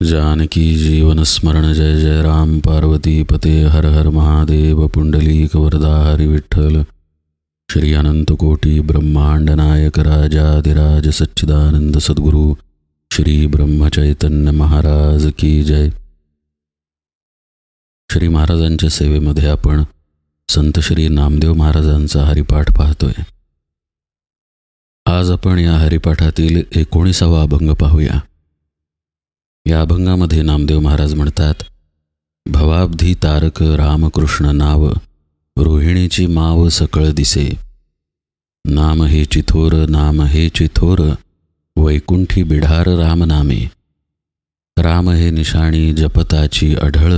जानकी जीवन स्मरण जय जय राम पार्वती पते हर हर महादेव पुंडलीक वरदा हरिविठ्ठल श्री अनंतकोटी ब्रह्मांड नायक राजाधिराज सच्चिदानंद सद्गुरु श्री ब्रह्मचैतन्य महाराज की जय। श्री महाराजांच्या सेवेमध्ये आपण संत श्री नामदेव महाराजांचा हरिपाठ पाहतोय। आज आपण या हरिपाठातील एकोणीसावा अभंग पाहूया। या अभंगामध्ये नामदेव महाराज म्हणतात भवाब्धी तारक रामकृष्ण नाव रोहिणीची माव सकळ दिसे. नाम हे चिथोर नाम हे चिथोर वैकुंठी बिढार रामनामे राम हे निशाणी जपताची अढळ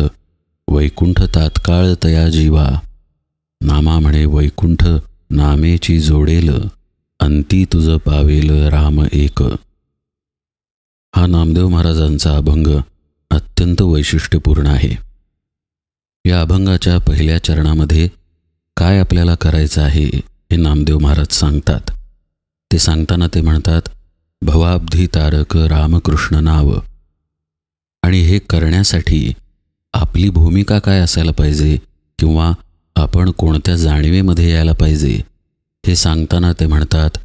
वैकुंठ तात्काळ तया जीवा. नामा म्हणे वैकुंठ नामेची जोडेल अंती तुझं पावेल राम एक. हा नामदेव महाराजांचा अभंग अत्यंत वैशिष्ट्यपूर्ण आहे. या अभंगाच्या पहिल्या चरणामध्ये काय आपल्याला करायचं आहे हे नामदेव महाराज सांगतात. ते सांगताना ते म्हणतात भवाब्धी तारक रामकृष्ण नाव. आणि हे करण्यासाठी आपली भूमिका काय असायला पाहिजे किंवा आपण कोणत्या जाणीवेमध्ये यायला पाहिजे हे सांगताना ते म्हणतात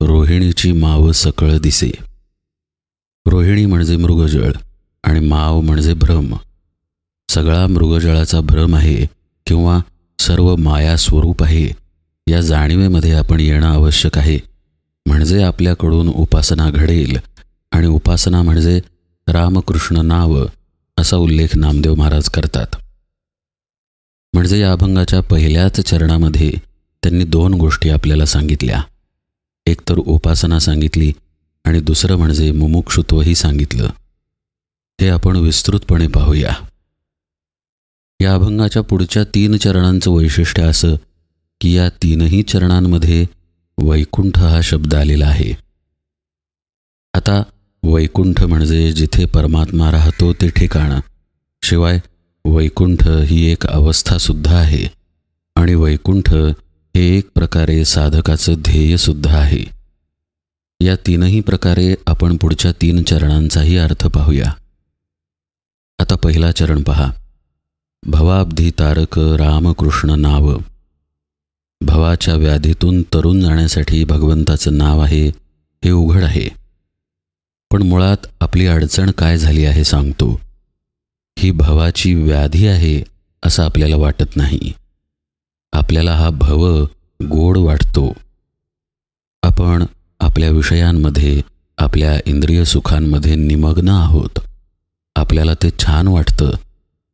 रोहिणीची माव सकळ दिसे. रोहिणी म्हणजे मृगजळ आणि माव म्हणजे भ्रम. सगळा मृगजळाचा भ्रम आहे किंवा सर्व माया स्वरूप आहे या जाणीवेमध्ये आपण येणं आवश्यक आहे. म्हणजे आपल्याकडून उपासना घडेल आणि उपासना म्हणजे रामकृष्ण नाव असा उल्लेख नामदेव महाराज करतात. म्हणजे या अभंगाच्या पहिल्याच चरणामध्ये त्यांनी दोन गोष्टी आपल्याला सांगितल्या. एक तर उपासना सांगितली आणि दुसरं म्हणजे मुमुक्षुत्वही सांगितलं. हे आपण विस्तृतपणे पाहूया. या अभंगाच्या पुढच्या तीन चरणांचं वैशिष्ट्य असं की या तीनही चरणांमध्ये वैकुंठ हा शब्द आलेला आहे. आता वैकुंठ म्हणजे जिथे परमात्मा राहतो ते ठिकाण. शिवाय वैकुंठ ही एक अवस्थासुद्धा आहे. आणि वैकुंठ हे एक प्रकारे साधकाचं ध्येयसुद्धा आहे. या तीनही प्रकारे आपण पुढच्या तीन चरणांचाही अर्थ पाहूया. आता पहिला चरण पहा. भवाब्धी तारक रामकृष्ण नाव. भवाच्या व्याधीतून तरुण जाण्यासाठी भगवंताचं नाव आहे हे उघड आहे. पण मुळात आपली अडचण काय झाली आहे सांगतो. ही भवाची व्याधी आहे असं आपल्याला वाटत नाही. आपल्याला हा भव गोड वाटतो. आपण आपल्या विषयांमध्ये आपल्या इंद्रिय सुखांमध्ये निमग्न आहोत. आपल्याला ते छान वाटतं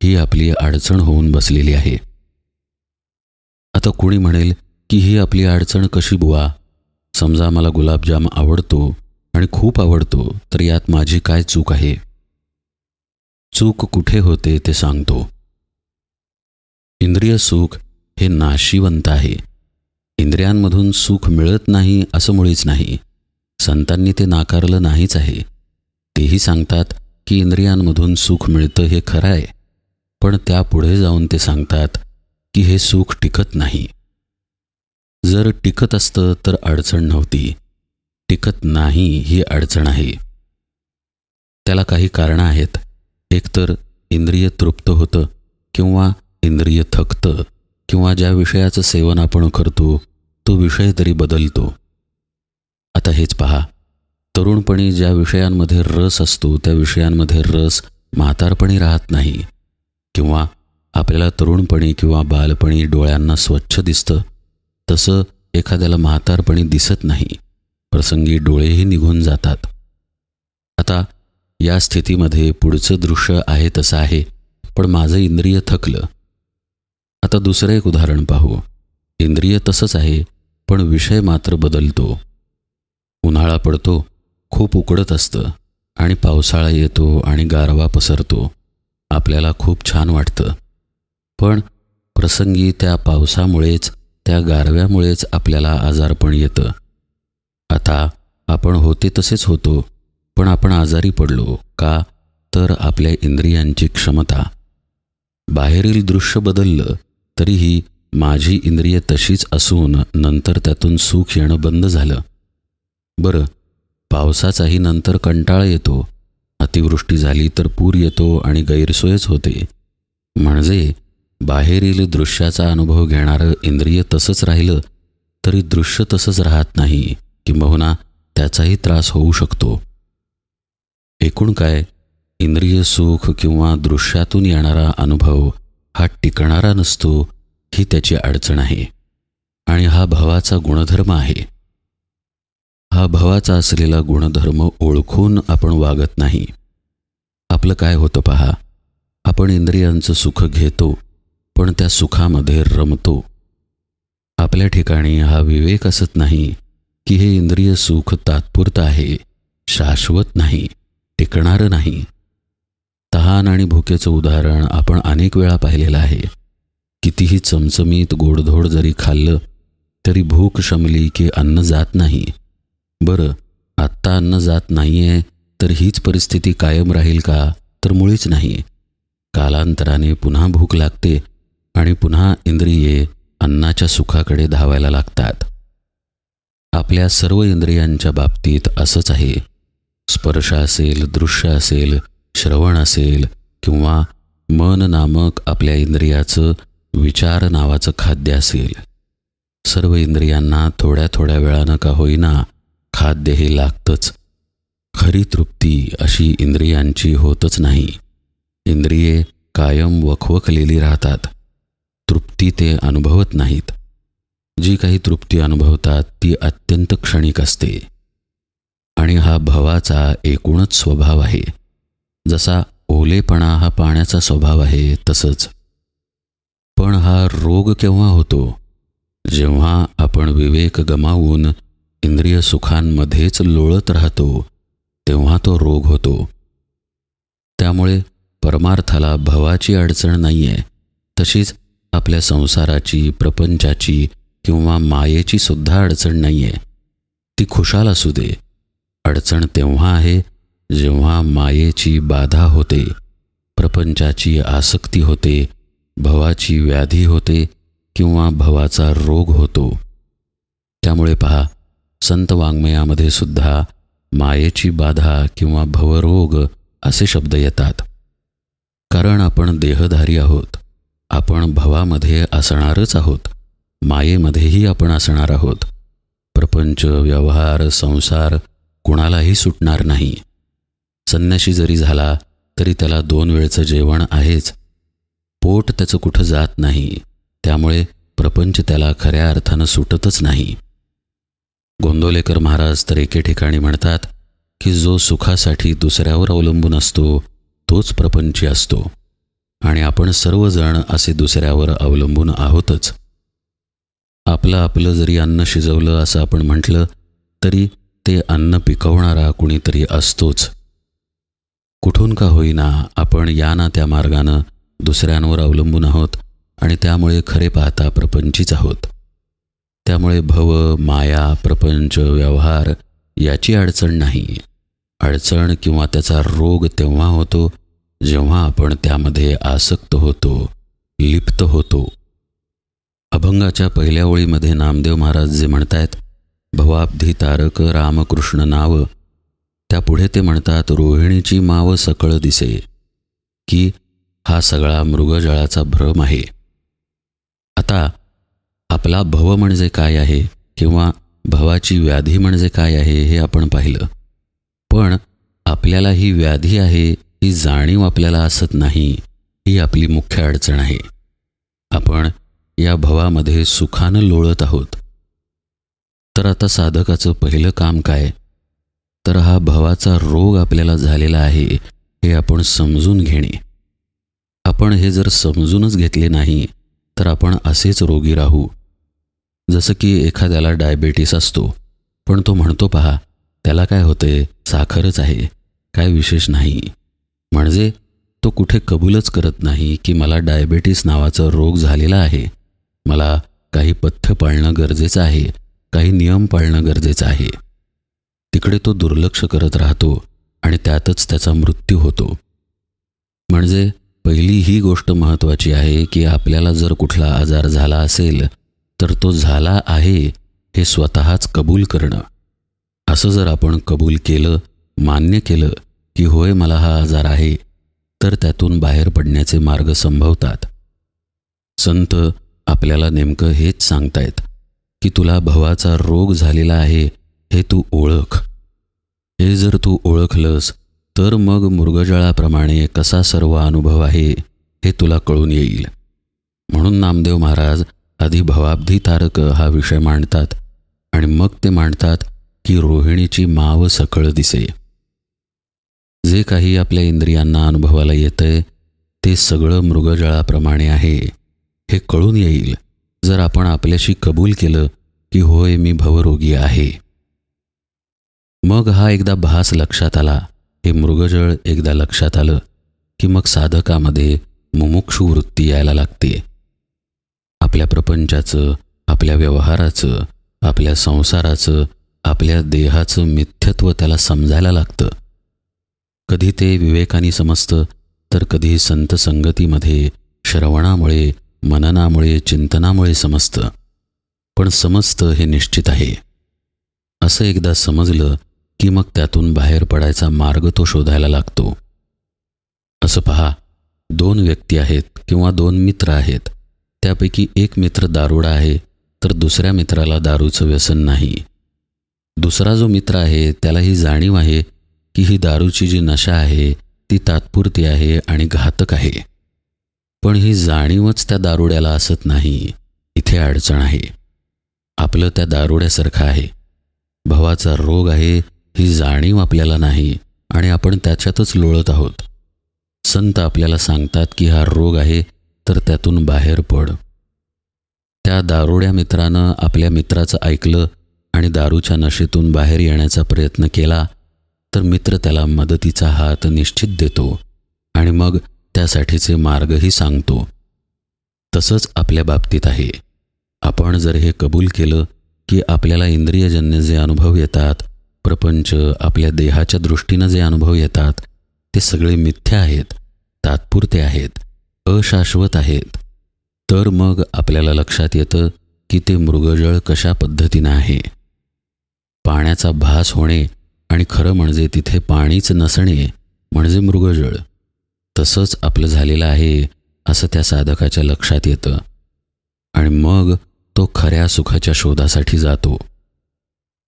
ही आपली अडचण होऊन बसलेली आहे. आता कुणी म्हणेल की ही आपली अडचण कशी बुवा? समजा मला गुलाबजाम आवडतो आणि खूप आवडतो तर यात माझी काय चूक आहे? चूक कुठे होते ते सांगतो. इंद्रिय सुख हे नाशिवंत आहे. इंद्रियांमधून सुख मिळत नाही असं मुळीच नाही. संतांनी ते नाकारलं नाहीच आहे. तेही सांगतात की इंद्रियांमधून सुख मिळतं हे खरं आहे. पण त्यापुढे जाऊन ते सांगतात की हे सुख टिकत नाही. जर टिकत असतं तर अडचण नव्हती. टिकत नाही ही अडचण आहे. त्याला काही कारणं आहेत. एकतर इंद्रिय तृप्त होतं किंवा इंद्रिय थकतं किंवा ज्या विषयाचं सेवन आपण करतो तो विषय तरी बदलतो. आता हेच पहा. तरुणपणी ज्या विषयांमध्ये रस असतो त्या विषयांमध्ये रस म्हातारपणी राहत नाही. किंवा आपल्याला तरुणपणी किंवा बालपणी डोळ्यांना स्वच्छ दिसतं तसं एखाद्याला म्हातारपणी दिसत नाही. प्रसंगी डोळेही निघून जातात. आता या स्थितीमध्ये पुढचं दृश्य आहे तसं आहे पण माझं इंद्रिय थकलं. आता दुसरं एक उदाहरण पाहू. इंद्रिय तसंच आहे पण विषय मात्र बदलतो. उन्हाळा पडतो खूप उकडत असतं आणि पावसाळा येतो आणि गारवा पसरतो. आपल्याला खूप छान वाटतं. पण प्रसंगी त्या पावसामुळेच त्या गारव्यामुळेच आपल्याला आजारपण येतं. आता आपण होते तसेच होतो पण आपण आजारी पडलो का तर आपल्या इंद्रियांची क्षमता. बाहेरील दृश्य बदललं तरीही माझी इंद्रिय तशीच असून नंतर त्यातून सुख येणं बंद झालं. बरं पावसाचाही नंतर कंटाळा येतो. अतिवृष्टी झाली तर पूर येतो आणि गैरसोयच होते. म्हणजे बाहेरील दृश्याचा अनुभव घेणारं इंद्रिय तसंच राहिलं तरी दृश्य तसंच राहत नाही किंबहुना त्याचाही त्रास होऊ शकतो. एकूण काय इंद्रिय सुख किंवा दृश्यातून येणारा अनुभव हा टिकणारा नसतो ही त्याची अडचण आहे आणि हा भवाचा गुणधर्म आहे. हा भवाचा असलेला गुणधर्म ओळखून आपण वागत नाही. आपलं काय होतं पहा आपण इंद्रियांचं सुख घेतो पण त्या सुखामध्ये रमतो. आपल्या ठिकाणी हा विवेक असत नाही की हे इंद्रिय सुख तात्पुरतं आहे शाश्वत नाही टिकणारं नाही. तहान आणि भुकेचं उदाहरण आपण अनेक वेळा पाहिलेलं आहे. कितीही चमचमीत गोडधोड जरी खाल्लं तरी भूक शमली की अन्न जात नाही. बरं आत्ता अन्न जात नाहीये तर हीच परिस्थिती कायम राहील का? तर मुळीच नाही. कालांतराने पुन्हा भूक लागते आणि पुन्हा इंद्रिये अन्नाच्या सुखाकडे धावायला लागतात. आपल्या सर्व इंद्रियांच्या बाबतीत असंच आहे. स्पर्श असेल दृश्य असेल श्रवण असेल किंवा मन नामक आपल्या इंद्रियाचं विचार नावाचं खाद्य असेल. सर्व इंद्रियांना थोड्या थोड्या वेळानं का होईना खाद्य हे लागतंच. खरी तृप्ती अशी इंद्रियांची होतच नाही. इंद्रिये कायम वखवखलेली राहतात. तृप्ती ते अनुभवत नाहीत. जी काही तृप्ती अनुभवतात ती अत्यंत क्षणिक असते. आणि हा भवाचा एकूणच स्वभाव आहे. जसा ओलेपणा हा पाण्याचा स्वभाव आहे तसंच पण हा रोग केव्हा होतो? जेव्हा आपण विवेक गमावून इंद्रिय सुखांमध्येच लोळत राहतो तेव्हा तो रोग होतो. त्यामुळे परमार्थाला भवाची अडचण नाही आहे तशीच आपल्या संसाराची प्रपंचाची किंवा मायेची सुद्धा अडचण नाही आहे ती खुशाल असू दे. अडचण तेव्हा आहे जेव्हा मायेची बाधा होते प्रपंचाची आसक्ती होते भवाची व्याधी होते किंवा भवाचा रोग होतो. त्यामुळे पहा संत वाङ्मयामध्ये सुद्धा मायेची बाधा किंवा भवरोग असे शब्द येतात. कारण आपण देहधारी आहोत आपण भवामध्ये असणारच आहोत मायेमध्येही आपण असणार आहोत. प्रपंच व्यवहार संसार कुणालाही सुटणार नाही. संन्याशी जरी झाला तरी त्याला दोन वेळचं जेवण आहेच पोट त्याचं कुठं जात नाही. त्यामुळे प्रपंच त्याला खऱ्या अर्थानं सुटतच नाही. गोंदोलेकर महाराज तर एके ठिकाणी म्हणतात की जो सुखासाठी दुसऱ्यावर अवलंबून असतो तोच प्रपंची असतो. आणि आपण सर्वजण असे दुसऱ्यावर अवलंबून आहोतच. आपलं आपलं जरी अन्न शिजवलं असं आपण म्हटलं तरी ते अन्न पिकवणारा कुणीतरी असतोच. कुठून का होईना आपण या ना त्या मार्गानं दुसऱ्यांवर अवलंबून आहोत आणि त्यामुळे खरे पाहता प्रपंचीच आहोत. त्यामुळे भव माया प्रपंच व्यवहार याची अडचण नाही. अडचण किंवा त्याचा रोग तेव्हा होतो जेव्हा आपण त्यामध्ये आसक्त होतो लिप्त होतो. अभंगाच्या पहिल्या ओळीमध्ये नामदेव महाराज जे म्हणतायत भवाब्धी तारक रामकृष्ण नाव. त्यापुढे ते म्हणतात रोहिणीची माव सकळ दिसे. की हा सगळा मृगजळाचा भ्रम आहे. आता आपला भव म्हणजे काय आहे किंवा भवाची व्याधी म्हणजे काय आहे हे आपण पाहिलं. पण आपल्याला ही व्याधी आहे ही जाणीव आपल्याला असत नाही ही आपली मुख्य अडचण आहे. आपण या भवामध्ये सुखानं लोळत आहोत. तर आता साधकाचं पहिलं काम काय? तर हा भवाचा रोग आपल्याला झालेला आहे हे आपण समजून घेणे. आपण हे जर समजूनच घेतले नाही तर आपण असेच रोगी राहू. जसं की एखाद्याला डायबेटीस असतो पण तो म्हणतो पहा त्याला काय होते? साखरच आहे काय विशेष नाही. म्हणजे तो कुठे कबूलच करत नाही की मला डायबेटीस नावाचा रोग झालेला आहे. मला काही पथ्य पाळणं गरजेचं आहे काही नियम पाळणं गरजेचं आहे. तिकडे तो दुर्लक्ष करत राहतो आणि त्यातच त्याचा मृत्यू होतो. म्हणजे पहिली ही गोष्ट महत्त्वाची आहे की आपल्याला जर कुठला आजार झाला असेल तर तो झाला आहे हे स्वतःच कबूल करणं. असं जर आपण कबूल केलं मान्य केलं की होय मला हा आजार आहे तर त्यातून बाहेर पडण्याचे मार्ग संभवतात. संत आपल्याला नेमकं हेच सांगतायत की तुला भवाचा रोग झालेला आहे हे तू ओळख. हे जर तू ओळखलंस तर मग मृगजळाप्रमाणे कसा सर्व अनुभव आहे हे तुला कळून येईल. म्हणून नामदेव महाराज आधी भवाब्धी तारक हा विषय मांडतात आणि मग ते मांडतात की रोहिणीची माव सकळ दिसे. जे काही आपल्या इंद्रियांना अनुभवाला येतंय ते सगळं मृगजळाप्रमाणे आहे हे कळून येईल. जर आपण आपल्याशी कबूल केलं की होय मी भवरोगी आहे. मग हा एकदा भास लक्षात आला. हे मृगजळ एकदा लक्षात आलं की मग साधकामध्ये मुमुक्षू वृत्ती यायला लागते. आपल्या प्रपंचाचं आपल्या व्यवहाराचं आपल्या संसाराचं आपल्या देहाचं मिथ्यत्व त्याला समजायला लागतं. कधी ते विवेकाने समजतं तर कधी संत संगतीमध्ये श्रवणामुळे मननामुळे चिंतनामुळे समजतं. पण समजतं हे निश्चित आहे. असं एकदा समजलं की मग त्यातून बाहेर पडायचा मार्ग तो शोधायला लागतो. असं पहा दोन व्यक्ती आहेत किंवा दोन मित्र आहेत त्यापैकी एक मित्र दारुडा आहे तर दुसऱ्या मित्राला दारूचं व्यसन नाही. दुसरा जो मित्र आहे त्याला ही जाणीव आहे की ही दारूची जी नशा आहे ती तात्पुरती आहे आणि घातक आहे. पण ही जाणीवच त्या दारुड्याला असत नाही इथे अडचण आहे. आपलं त्या दारुड्यासारखं आहे. भवाचा रोग आहे ही जाणीव आपल्याला नाही आणि आपण त्याच्यातच लोळत आहोत. संत आपल्याला सांगतात की हा रोग आहे तर त्यातून बाहेर पड. त्या दारुड्या मित्रानं आपल्या मित्राचं ऐकलं आणि दारूच्या नशेतून बाहेर येण्याचा प्रयत्न केला तर मित्र त्याला मदतीचा हात निश्चित देतो आणि मग त्यासाठीचे मार्गही सांगतो. तसंच आपल्या बाबतीत आहे. आपण जर हे कबूल केलं की आपल्याला इंद्रियजन्य जे अनुभव येतात प्रपंच आपल्या देहाच्या दृष्टीनं जे अनुभव येतात ते सगळे मिथ्या आहेत तात्पुरते आहेत अशाश्वत आहेत. तर मग आपल्याला लक्षात येतं की ते मृगजळ कशा पद्धतीनं आहे? पाण्याचा भास होणे आणि खरं म्हणजे तिथे पाणीच नसणे म्हणजे मृगजळ. तसंच आपलं झालेलं आहे असं त्या साधकाच्या लक्षात येतं. आणि मग तो खऱ्या सुखाच्या शोधासाठी जातो.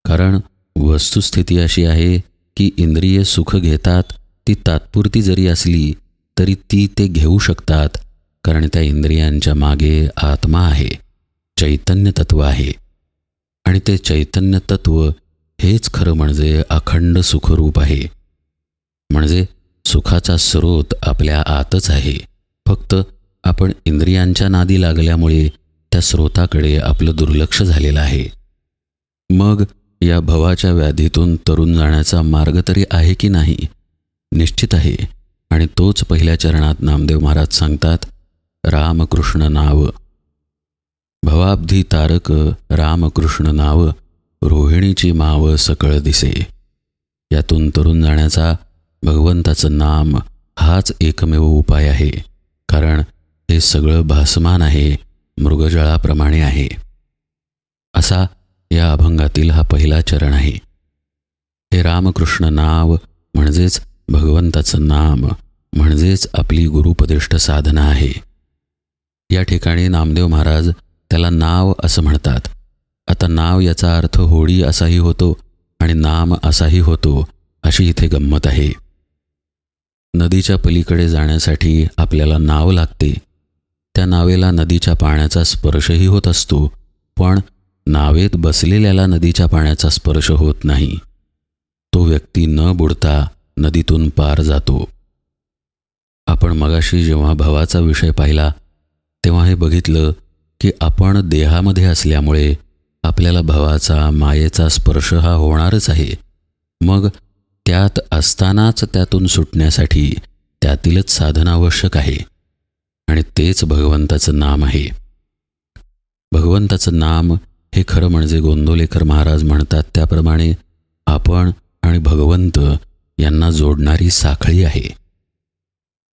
कारण वस्तुस्थिती अशी आहे की इंद्रिय सुख घेतात ती तात्पुरती जरी असली तरी ती ते घेऊ शकतात कारण त्या इंद्रियांच्या मागे आत्मा आहे चैतन्य तत्व आहे. आणि ते चैतन्य तत्व हेच खरं म्हणजे अखंड सुखरूप आहे. म्हणजे सुखाचा स्रोत आपल्या आतच आहे. फक्त आपण इंद्रियांच्या नादी लागल्यामुळे त्या स्रोताकडे आपलं दुर्लक्ष झालेलं आहे. मग या भवाच्या व्याधीतून तरुण जाण्याचा मार्ग तरी आहे की नाही? निश्चित आहे. आणि तोच पहिल्या चरणात नामदेव महाराज सांगतात रामकृष्ण नाव. भवाब्धी तारक रामकृष्ण नाव रोहिणीची माव सकळ दिसे. यातून तरुण जाण्याचा भगवंताचं नाम हाच एकमेव उपाय आहे. कारण हे सगळं भासमान आहे मृगजळाप्रमाणे आहे. असा या अभंगातील हा पहिला चरण आहे. हे रामकृष्ण नाव म्हणजेच भगवंताचं नाम म्हणजेच आपली गुरुपदिष्ट साधना आहे. या ठिकाणी नामदेव महाराज त्याला नाव असं म्हणतात. आता नाव याचा अर्थ होळी असाही होतो आणि नाम असाही होतो अशी इथे गंमत आहे. नदीच्या पलीकडे जाण्यासाठी आपल्याला नाव लागते. त्या नावेला नदीच्या पाण्याचा स्पर्शही होत असतो पण नावेत बसलेल्याला नदीच्या पाण्याचा स्पर्श होत नाही. तो व्यक्ती न बुडता नदीतून पार जातो. आपण मगाशी जेव्हा भावाचा विषय पाहिला तेव्हा हे बघितलं की आपण देहामध्ये असल्यामुळे आपल्याला भवाचा मायेचा स्पर्श हा होणारच आहे. मग त्यात असतानाच त्यातून सुटण्यासाठी त्यातीलच साधन आवश्यक आहे. आणि तेच भगवंताचं नाम आहे. भगवंताचं नाम हे खरं म्हणजे गोंदोलेकर महाराज म्हणतात त्याप्रमाणे आपण आणि भगवंत यांना जोडणारी साखळी आहे.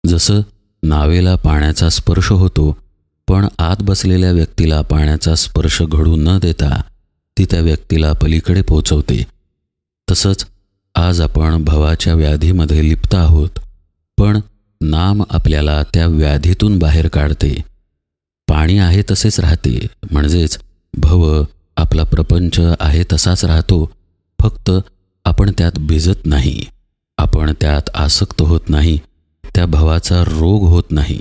जसं नावेला पाण्याचा स्पर्श होतो पण आत बसलेल्या व्यक्तीला पाण्याचा स्पर्श घडू न देता ती त्या व्यक्तीला पलीकडे पोचवते. तसंच आज आपण भवाच्या व्याधीमध्ये लिप्त आहोत पण नाम आपल्याला त्या व्याधीतून बाहेर काढते. पाणी आहे तसेच राहते म्हणजेच भव आपला प्रपंच आहे तसाच राहतो. फक्त आपण त्यात भिजत नाही. आपण त्यात आसक्त होत नाही. त्या भवाचा रोग होत नाही.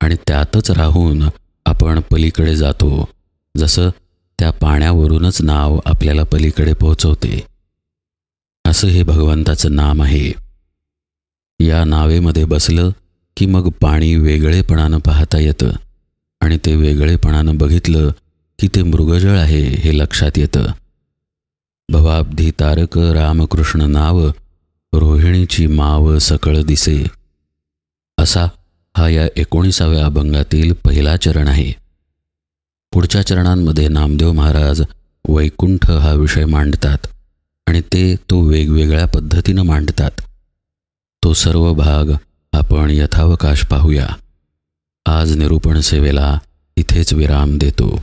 आणि त्यातच राहून आपण पलीकडे जातो. जसं त्या पाण्यावरूनच नाव आपल्याला पलीकडे पोहोचवते. असं हे भगवंताचं नाम आहे. या नावेमध्ये बसलं की मग पाणी वेगळेपणानं पाहता येतं. आणि ते वेगळेपणानं बघितलं की ते मृगजळ आहे हे लक्षात येतं. भवाब्धी तारक रामकृष्ण नाव रोहिणीची माव सकळ दिसे. असा हा या एकोणीसाव्या अभंगातील पहिला चरण आहे. पुढच्या चरणांमध्ये नामदेव महाराज वैकुंठ हा विषय मांडतात आणि ते तो वेगवेगळ्या पद्धतीनं मांडतात. तो सर्व भाग आपण यथावकाश पाहूया. आज निरूपण सेवेला इथेच विराम देतो.